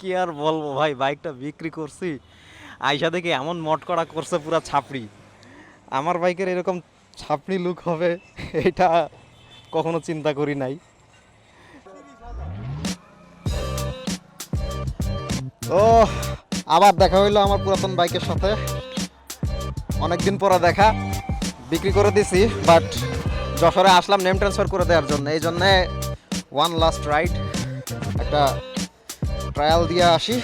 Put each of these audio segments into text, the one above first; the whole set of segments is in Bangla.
কি আর বলব ভাই বাইকটা বিক্রি করছি। আইসা দেখে এমন মট করা করছে পুরা ছাপড়ি। আমার বাইকের এরকম ছাপড়ি লুক হবে, এটা কখনো চিন্তা করি নাই। ও আবার দেখা হইল আমার পুরাতন বাইকের সাথে। অনেকদিন পরে দেখা, বিক্রি করে দিছি বাট যশোরে আসলাম নেম ট্রান্সফার করে দেওয়ার জন্য। এই জন্যে ওয়ান লাস্ট রাইড একটা ট্রায়াল দিয়ে আসি।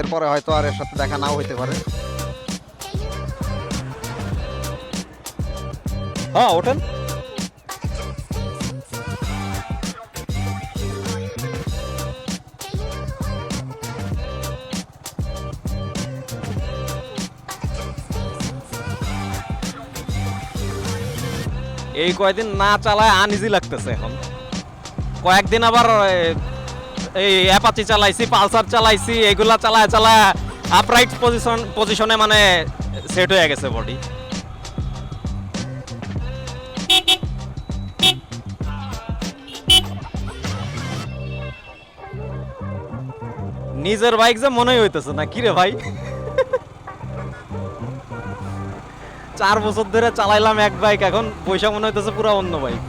এরপরে হয়তো আর এর সাথে দেখা নাও হইতে পারে। হ্যাঁ ওঠেন। এই কয়দিন না চালায় আনইজি লাগতেছে এখন। কয়েকদিন আবার এই অ্যাপাচি চালাইছি পালসার চালাইছি, এগুলা চালায় চালায় আপরাইট পজিশন পজিশনে মানে সেট হয়ে গেছে বডি নিজের বাইক যে মনেই হইতেছে না কিরে ভাই? চার বছর ধরে চালাইলাম এক বাইক এখন পয়সা মনে হইতেছে পুরো অন্য বাইক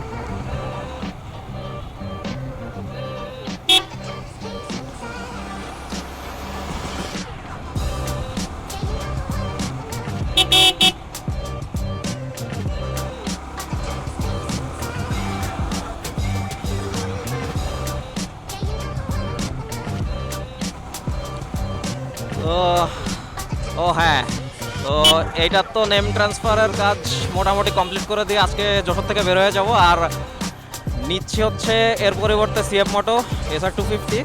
ও হ্যাঁ। তো এইটার তো নেম ট্রান্সফারের কাজ মোটামুটি কমপ্লিট করে দিয়ে আজকে যশোর থেকে বের হয়ে যাব। আর নিচ্ছি হচ্ছে এর পরিবর্তে CF moto SR two fifty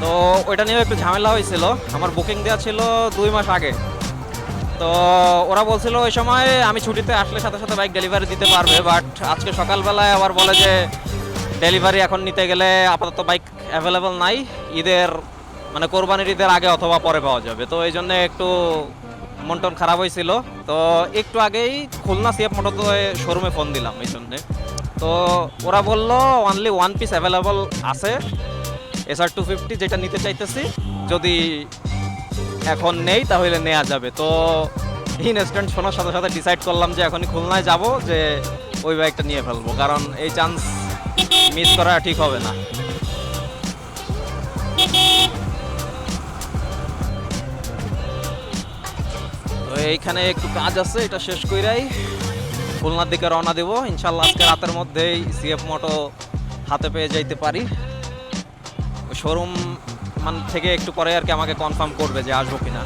তো ওইটা নিয়েও একটু ঝামেলা হয়েছিল। আমার বুকিং দেওয়া ছিল দুই মাস আগে। তো ওরা বলছিল ওই সময় আমি ছুটিতে আসলে সাথে সাথে বাইক ডেলিভারি দিতে পারবে বাট আজকে সকালবেলায় আবার বলে যে ডেলিভারি এখন নিতে গেলে আপাতত বাইক অ্যাভেলেবল নাই। ঈদের মানে কোরবানির ঈদের আগে অথবা পরে পাওয়া যাবে। তো এই জন্য একটু মন টন খারাপ হয়েছিল। তো একটু আগেই খুলনা সিএফ মোটর শোরুমে ফোন দিলাম এই জন্যে। তো ওরা বলল অনলি ওয়ান পিস অ্যাভেলেবল আছে। এসআর টু ফিফটি যেটা নিতে চাইতেছি। যদি এখন নেই, তাহলে নেওয়া যাবে। তো ইনস্ট্যান্ট শোনার সাথে সাথে ডিসাইড করলাম যে এখনই খুলনায় যাব, যে ওই বাইকটা নিয়ে ফেলব। কারণ এই চান্স মিস করা ঠিক হবে না। এইখানে একটু কাজ আছে, এটা শেষ কইরাই। খুলনার দিকে রওনা দেব। ইনশাল্লাহ আজকে রাতের মধ্যেই সিএফ মোটো হাতে পেয়ে যাইতে পারি। শোরুম মান থেকে একটু পরে আর কি আমাকে কনফার্ম করবে যে আসব কিনা।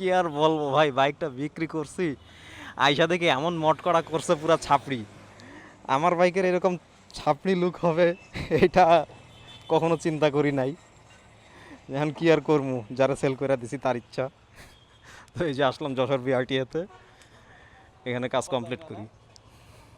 কি আর বলব ভাই, বাইকটা বিক্রি করছি। আইসা দেখে এমন মটকড়া করছে পুরো ছাপড়ি। আমার বাইকের এরকম ছাপড়ি লুক হবে, এটা কখনো চিন্তা করি নাই। এখন কি আর করব, যারা সেল করে দিছি তার ইচ্ছা। তো এই যে আসলাম যশোর বিআরটিএতে এখানে কাজ কমপ্লিট করি।